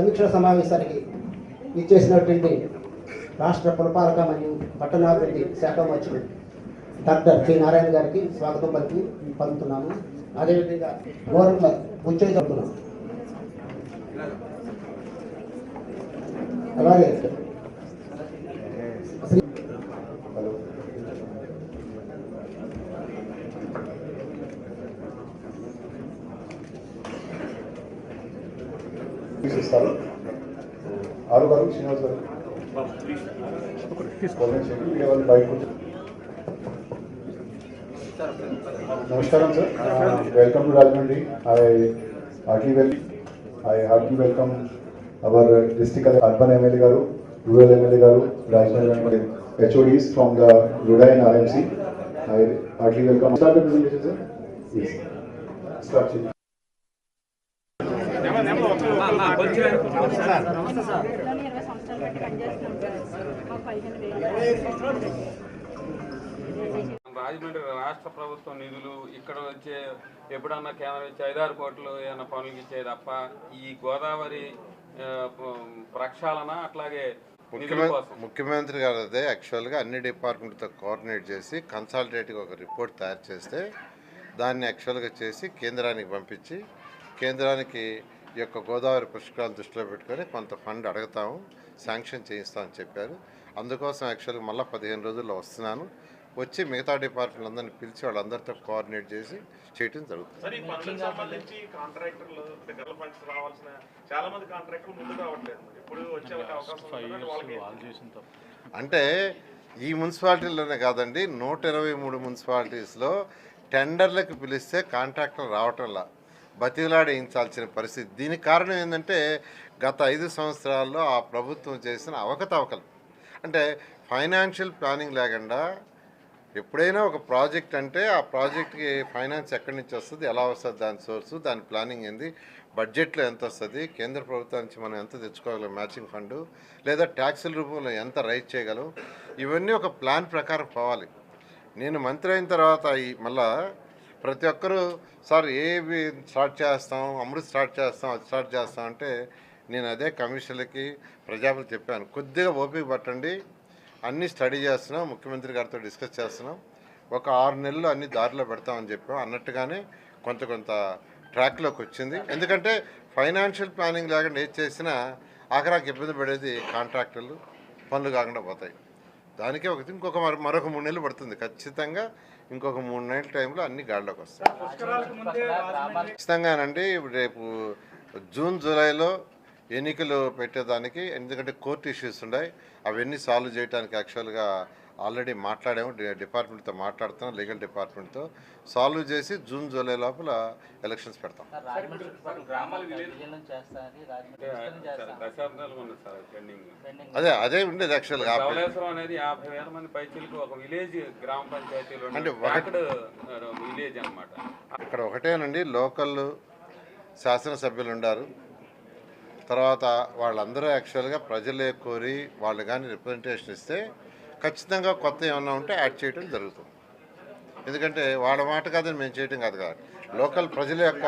సమీక్ష సమావేశానికి ఇచ్చేసినటువంటి రాష్ట్ర పురపాలక మరియు పట్టణాభివృద్ధి శాఖ మంత్రులు డాక్టర్ కె నారాయణ గారికి స్వాగతం పలికి పలుకుతున్నాము. అదేవిధంగా గోరంట్ల ముచ్చయ్య చెప్తున్నాం అలాగే తీసిస్తారు. ఆరు గారు శ్రీనివాస్ గారు. గవర్నమెంట్ సెక్రటరీ నమస్కారం sir welcome to Rajahmundry. I heartly well I heartly welcome our district urban MLA గారు రూరల్ ఎమ్మెల్యే గారు Rajahmundry HODs from the RUDA and RMC I heartly welcome start the presentation sir start చేయండి పిల్లలు ఇరవై సంవత్సరాలు బట్టి పనిచేస్తున్నాం sir మాకు పదిహేను వేలు రాజమండ్రి రాష్ట్ర ప్రభుత్వం నిధులు ఇక్కడ వచ్చే ఎప్పుడన్నా కేంద్రం ఇచ్చే ఐదారు కోట్లు ఏమైనా పనులు ఇచ్చే తప్ప ఈ గోదావరి ప్రక్షాళన అట్లాగే ముఖ్యమంత్రి గారు అదే యాక్చువల్గా అన్ని డిపార్ట్మెంట్తో కోఆర్డినేట్ చేసి కన్సల్టేట్గా ఒక రిపోర్ట్ తయారు చేస్తే దాన్ని యాక్చువల్గా చేసి కేంద్రానికి పంపించి కేంద్రానికి ఈ యొక్క గోదావరి పుష్కరాలు దృష్టిలో పెట్టుకొని కొంత ఫండ్ అడుగుతాము శాంక్షన్ చేయిస్తామని చెప్పారు. అందుకోసం యాక్చువల్గా మళ్ళీ పదిహేను రోజుల్లో వస్తున్నాను. వచ్చి మిగతా డిపార్ట్మెంట్ అందరిని పిలిచి వాళ్ళందరితో కోఆర్డినేట్ చేసి చేయటం జరుగుతుంది. సార్ ఈ పనులకు సంబంధించి కాంట్రాక్టర్లు దగ్గర ఫండ్స్ రావాల్సిన చాలా మంది కాంట్రాక్టర్లు ముందు రావట్లేదు. మరి ఇప్పుడు వచ్చే అవకాశం ఉంటుందని వాళ్ళకి అంటే ఈ మున్సిపాలిటీలోనే కాదండి నూట ఇరవై మూడు మున్సిపాలిటీస్లో టెండర్లకు పిలిస్తే కాంట్రాక్టర్ రావటంలా బతిలాడించాల్సిన పరిస్థితి. దీనికి కారణం ఏంటంటే గత ఐదు సంవత్సరాల్లో ఆ ప్రభుత్వం చేసిన అవకతవకలు. అంటే ఫైనాన్షియల్ ప్లానింగ్ లేకుండా ఎప్పుడైనా ఒక ప్రాజెక్ట్ అంటే ఆ ప్రాజెక్ట్కి ఫైనాన్స్ ఎక్కడి నుంచి వస్తుంది ఎలా వస్తుంది దాని సోర్సు దాని ప్లానింగ్ ఏంది బడ్జెట్లో ఎంత వస్తుంది కేంద్ర ప్రభుత్వం నుంచి మనం ఎంత తెచ్చుకోగలం మ్యాచింగ్ ఫండ్ లేదా ట్యాక్సుల రూపంలో ఎంత రైజ్ చేయగలం ఇవన్నీ ఒక ప్లాన్ ప్రకారం పోవాలి. నేను మంత్రి అయిన తర్వాత ఈ ప్రతి ఒక్కరూ సార్ ఏవి స్టార్ట్ చేస్తాం? అమృత్ స్టార్ట్ చేస్తాం? అది స్టార్ట్ చేస్తాం? అంటే నేను అదే కమిషన్లకి ప్రజాపతి చెప్పాను. కొద్దిగా ఓపిక పట్టండి. అన్నీ స్టడీ చేస్తున్నాం ముఖ్యమంత్రి గారితో డిస్కస్ చేస్తున్నాం. ఒక ఆరు నెలలు అన్ని దారిలో పెడతామని చెప్పాం. అన్నట్టుగానే కొంత కొంత ట్రాక్లోకి వచ్చింది. ఎందుకంటే ఫైనాన్షియల్ ప్లానింగ్ లేకుండా ఏది చేసినా ఆఖరాకి ఇబ్బంది పడేది కాంట్రాక్టర్లు. పనులు కాకుండా పోతాయి. దానికే ఒక ఇంకొక మరొక- మరొక మూడు నెలలు పడుతుంది. ఖచ్చితంగా ఇంకొక మూడు నెలల టైంలో అన్ని గాడిలోకి వస్తాయి. ఖచ్చితంగానండి ఇప్పుడు రేపు జూన్ జూలైలో ఎన్నికలు పెట్టేదానికి ఎందుకంటే కోర్టు ఇష్యూస్ ఉన్నాయి. అవన్నీ సాల్వ్ చేయడానికి యాక్చువల్గా ఆల్రెడీ మాట్లాడాము డిపార్ట్మెంట్తో మాట్లాడుతున్నాం లీగల్ డిపార్ట్మెంట్తో. సాల్వ్ చేసి జూన్ జూలై లోపల ఎలక్షన్స్ పెడతాం. అదే అదే ఉండేది యాక్చువల్గా అంటే ఇక్కడ ఒకటేనండి లోకల్ శాసనసభ్యులు ఉండారు. తర్వాత వాళ్ళందరూ యాక్చువల్గా ప్రజలే కోరి వాళ్ళు కానీ రిప్రజెంటేషన్ ఇస్తే ఖచ్చితంగా కొత్త ఏమన్నా ఉంటే యాడ్ చేయడం జరుగుతుంది. ఎందుకంటే వాళ్ళ మాట కాదని మేము చేయటం కాదు కాదు. లోకల్ ప్రజల యొక్క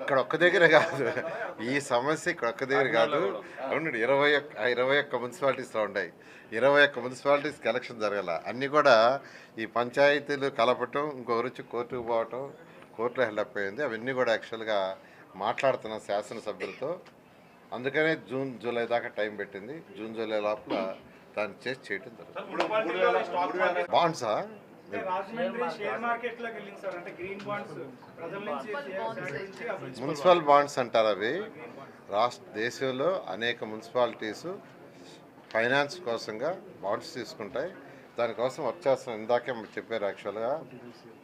ఇక్కడ ఒక్క దగ్గర కాదు. ఈ సమస్య ఇక్కడ ఒక్క దగ్గర కాదు. అవునండి ఇరవై ఒక్క ఇరవై ఒక్క మున్సిపాలిటీస్లో ఉన్నాయి. ఇరవై ఒక్క మున్సిపాలిటీస్కి ఎలక్షన్ జరగాల. అన్నీ కూడా ఈ పంచాయతీలు కలపటం ఇంకొకరు కోర్టుకు పోవటం కోర్టులో హెల్ప్ అయింది. అవన్నీ కూడా యాక్చువల్గా మాట్లాడుతున్నాం శాసనసభ్యులతో అందుకనే జూన్ జూలై దాకా టైం పెట్టింది. జూన్ జూలై లోపల దాన్ని చేసి చేయటం జరుగుతుంది. బాండ్సా? రాజమండ్రి షేర్ మార్కెట్లోకి వెళ్ళింది సార్. అంటే గ్రీన్ బాండ్స్ ప్రజల నుంచి సేకరించి అప్పుడు మున్సిపల్ బాండ్స్ అంటారు అవి. రాష్ట్ర దేశంలో అనేక మున్సిపాలిటీస్ ఫైనాన్స్ కోసంగా బాండ్స్ తీసుకుంటాయి. దానికోసం వర్క్ చేస్తున్నాం ఇందాకే మీరు చెప్పారు యాక్చువల్గా.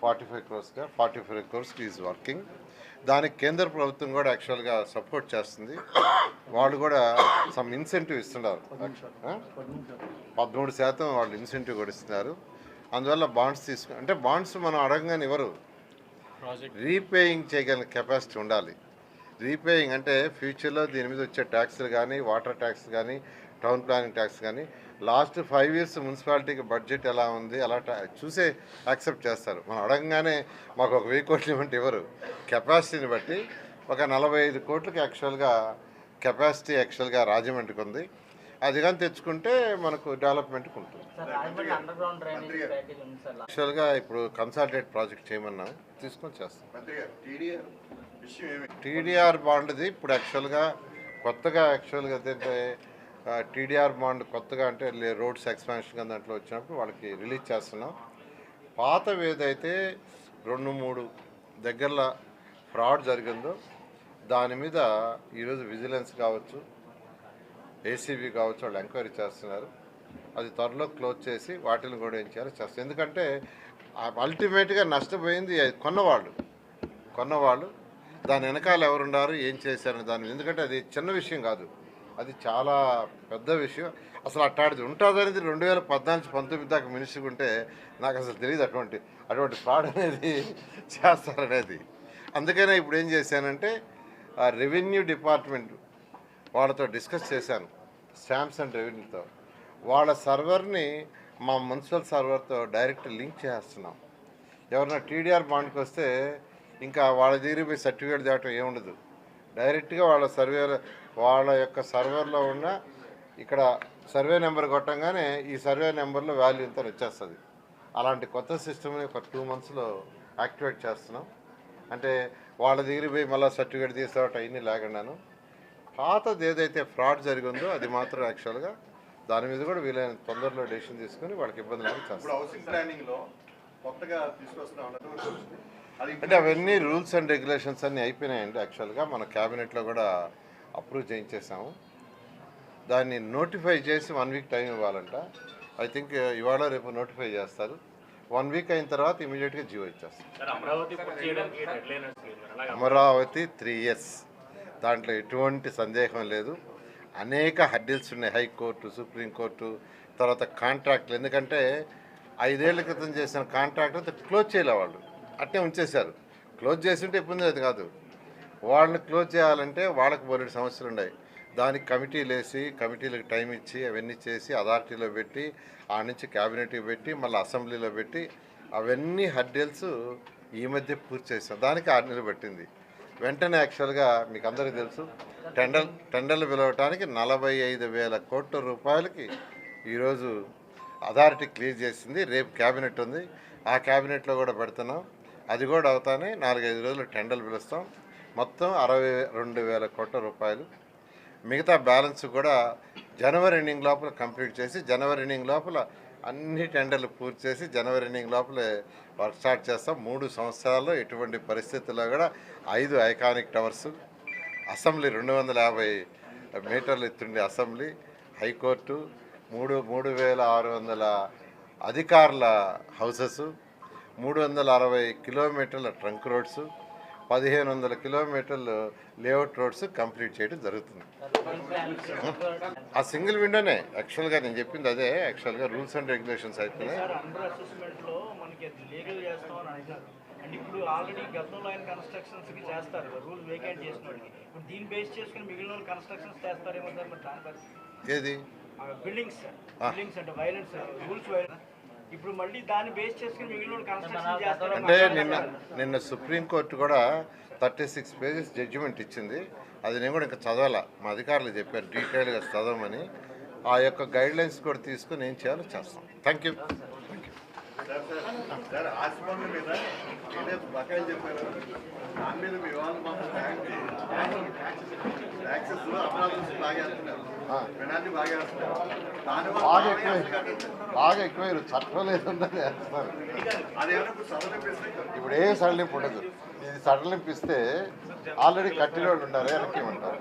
ఫార్టీ ఫైవ్ క్రోర్స్గా ఫార్టీ ఫైవ్ క్రోర్స్కి ఈజ్ వర్కింగ్. దానికి కేంద్ర ప్రభుత్వం కూడా యాక్చువల్గా సపోర్ట్ చేస్తుంది. వాళ్ళు కూడా సమ్ ఇన్సెంటివ్ ఇస్తున్నారు? పదమూడు శాతం వాళ్ళు ఇన్సెంటివ్ కూడా ఇస్తున్నారు. అందువల్ల బాండ్స్ తీసుకు అంటే బాండ్స్ మనం అడగగానే ఇవ్వరు రీపేయింగ్ చేయగలిగిన కెపాసిటీ ఉండాలి. రీపేయింగ్ అంటే ఫ్యూచర్లో దీని మీద వచ్చే ట్యాక్స్లు కానీ వాటర్ ట్యాక్స్ కానీ టౌన్ ప్లానింగ్ ట్యాక్స్ కానీ లాస్ట్ ఫైవ్ ఇయర్స్ మున్సిపాలిటీకి బడ్జెట్ ఎలా ఉంది అలా ట- చూసే యాక్సెప్ట్ చేస్తారు. మనం అడగంగానే మాకు ఒక వెయ్యి కోట్లు ఇవ్వండి ఇవ్వరు కెపాసిటీని బట్టి ఒక నలభై ఐదు కోట్లకి యాక్చువల్గా కెపాసిటీ యాక్చువల్గా రాజమండ్రికి ఉంది. అది కానీ తెచ్చుకుంటే మనకు డెవలప్మెంట్కి ఉంటుంది. Sir Rajahmundry underground drainage package ఉంది సార్ యాక్చువల్గా ఇప్పుడు కన్సాలిడేట్ ప్రాజెక్ట్ చేయమన్నాం తీసుకొని చేస్తాం. టీడీఆర్ బాండ్ది ఇప్పుడు యాక్చువల్గా కొత్తగా యాక్చువల్గా ఏంటంటే టీడీఆర్ బాండ్ కొత్తగా అంటే లే- రోడ్స్ ఎక్స్పాన్షన్ కింద దాంట్లో వచ్చినప్పుడు వాళ్ళకి రిలీజ్ చేస్తున్నాం. పాతవి ఏదైతే రెండు మూడు దగ్గరలో ఫ్రాడ్ జరిగిందో దాని మీద ఈరోజు విజిలెన్స్ కావచ్చు ఏసీబీ కావచ్చు వాళ్ళు ఎంక్వైరీ చేస్తున్నారు. అది త్వరలో క్లోజ్ చేసి వాటిని కూడా ఏం చేయాలో చేస్తారు ఎందుకంటే అల్టిమేట్గా నష్టపోయింది కొన్నవాళ్ళు. కొన్నవాళ్ళు. దాని వెనకాల ఎవరున్నారు ఏం చేశారని దాని ఎందుకంటే అది చిన్న విషయం కాదు. అది చాలా పెద్ద విషయం. అసలు అట్టాడిది ఉంటుందనేది రెండు వేల పద్నాలుగు పంతొమ్మిది దాకా మినిస్టర్ ఉంటే నాకు అసలు తెలియదు అటువంటి అటువంటి ఫ్రాడ్ అనేది చేస్తారనేది. అందుకనే ఇప్పుడు ఏం చేశానంటే ఆ రెవెన్యూ డిపార్ట్మెంట్ వాళ్ళతో డిస్కస్ చేశాను స్టాంప్స్ అండ్ రెవెన్యూతో. వాళ్ళ సర్వర్ని మా మున్సిపల్ సర్వర్తో డైరెక్ట్ లింక్ చేస్తున్నాం. ఎవరైనా టీడీఆర్ బాండ్కి వస్తే ఇంకా వాళ్ళ దగ్గర పోయి సర్టిఫికేట్ తేవటం ఏముండదు. డైరెక్ట్గా వాళ్ళ సర్వేర్ వాళ్ళ యొక్క సర్వర్లో ఉన్న ఇక్కడ సర్వే నెంబర్ కొట్టంగానే ఈ సర్వే నెంబర్లో వాల్యూ ఇంత వచ్చేస్తుంది. అలాంటి కొత్త సిస్టమ్ని ఒక టూ మంత్స్లో యాక్టివేట్ చేస్తున్నాం. అంటే వాళ్ళ దగ్గర పోయి మళ్ళీ సర్టిఫికేట్ తీసుకోవటం అవన్నీ లేకుండాను. పాతది ఏదైతే ఫ్రాడ్ జరిగిందో అది మాత్రం యాక్చువల్గా దాని మీద కూడా వీలైన తొందరలో డెసిషన్ తీసుకొని వాళ్ళకి ఇబ్బంది లేకుండా అంటే అవన్నీ రూల్స్ అండ్ రెగ్యులేషన్స్ అన్నీ అయిపోయినాయండి యాక్చువల్గా. మన క్యాబినెట్లో కూడా అప్రూవ్ చేయించేసాము దాన్ని నోటిఫై చేసి వన్ వీక్ టైం ఇవ్వాలంట. ఐ థింక్ ఇవాళ రేపు నోటిఫై చేస్తారు. వన్ వీక్ అయిన తర్వాత ఇమీడియట్గా జీవో ఇచ్చేస్తారు. Amaravati three years. దాంట్లో ఎటువంటి సందేహం లేదు. అనేక హడ్డిల్స్ ఉన్నాయి. హైకోర్టు సుప్రీంకోర్టు తర్వాత కాంట్రాక్ట్లు. ఎందుకంటే ఐదేళ్ళ క్రితం చేసిన కాంట్రాక్ట్ క్లోజ్ చేయలే వాళ్ళు. అట్టే ఉంచేశారు. క్లోజ్ చేసి ఉంటే ఇబ్బంది అది కాదు. వాళ్ళని క్లోజ్ చేయాలంటే వాళ్ళకు బోలెడు సమస్యలు ఉన్నాయి దానికి కమిటీలు వేసి కమిటీలకు టైం ఇచ్చి అవన్నీ చేసి అథారిటీలో పెట్టి ఆ నుంచి క్యాబినెట్కి పెట్టి మళ్ళీ అసెంబ్లీలో పెట్టి అవన్నీ హడ్డెల్స్ ఈ మధ్య పూర్తి చేస్తాం దానికి ఆరు నెలలు పట్టింది. వెంటనే యాక్చువల్గా మీకు అందరికీ తెలుసు టెండర్ టెండర్లు పిలవటానికి నలభై ఐదు వేల కోట్ల రూపాయలకి ఈరోజు అథారిటీ క్లియర్ చేసింది. రేపు క్యాబినెట్ ఉంది. ఆ క్యాబినెట్లో కూడా పెడుతున్నాం. అది కూడా అవుతానే నాలుగైదు రోజులు టెండర్లు పిలుస్తాం. మొత్తం అరవై రెండు వేల కోట్ల రూపాయలు. మిగతా బ్యాలెన్స్ కూడా జనవరి ఎండింగ్ లోపల కంప్లీట్ చేసి జనవరి ఎండింగ్ లోపల అన్ని టెండర్లు పూర్తి చేసి జనవరి ఎండింగ్ లోపలే వర్క్ స్టార్ట్ చేస్తాం. మూడు సంవత్సరాల్లో ఎటువంటి పరిస్థితుల్లో కూడా ఐదు ఐకానిక్ టవర్స్ అసెంబ్లీ రెండు వందల యాభై మీటర్లు ఎత్తుండే అసెంబ్లీ హైకోర్టు మూడు మూడు వేల ఆరు వందల అధికారుల హౌసెస్ మూడు వందల అరవై కిలోమీటర్ల ట్రంక్ రోడ్స్ పదిహేను వందల కిలోమీటర్లు లేఅవుట్ రోడ్స్ కంప్లీట్ చేయడం జరుగుతుంది. ఆ సింగిల్ విండోనే యాక్చువల్గా నేను చెప్పింది అదే యాక్చువల్గా రూల్స్ అండ్ రెగ్యులేషన్స్ అండ్ ఇప్పుడు ఆల్రెడీ గతంలో ఆయన కన్స్ట్రక్షన్స్కి చేస్తారు రూల్ వేకెంట్ చేసిన వాళ్ళకి ఇప్పుడు దీన్ని బేస్ చేసుకుని మిగిలిన వాళ్ళు కన్స్ట్రక్షన్స్ చేస్తారేమో సార్ మరి దాని పరిస్థితి? ఏది? బిల్డింగ్స్ బిల్డింగ్స్ అంటే వైలెన్స్ రూల్స్ వైలెన్స్ ఇప్పుడు మళ్ళీ దాన్ని బేస్ చేసుకుని మిగిలిన కన్స్ట్రక్షన్ అంటే నిన్న నిన్న సుప్రీంకోర్టు కూడా థర్టీ సిక్స్ పేజెస్ జడ్జిమెంట్ ఇచ్చింది. అది నేను కూడా ఇంకా చదవాలా? మా అధికారులు చెప్పారు డీటెయిల్గా చదవమని. ఆ యొక్క గైడ్ లైన్స్ కూడా తీసుకుని ఏం చేయాలో చేస్తాం. థ్యాంక్ యూ థ్యాంక్ యూ బాగా ఎక్కువ బాగా ఎక్కువ చట్టం ఇప్పుడు సదలిపిస్తే ఇప్పుడు ఏ సడలింపు ఉండదు. ఇది సడలింపు ఇస్తే ఆల్రెడీ కట్టిన వాళ్ళు ఉన్నారు వెనక్కి ఉంటారు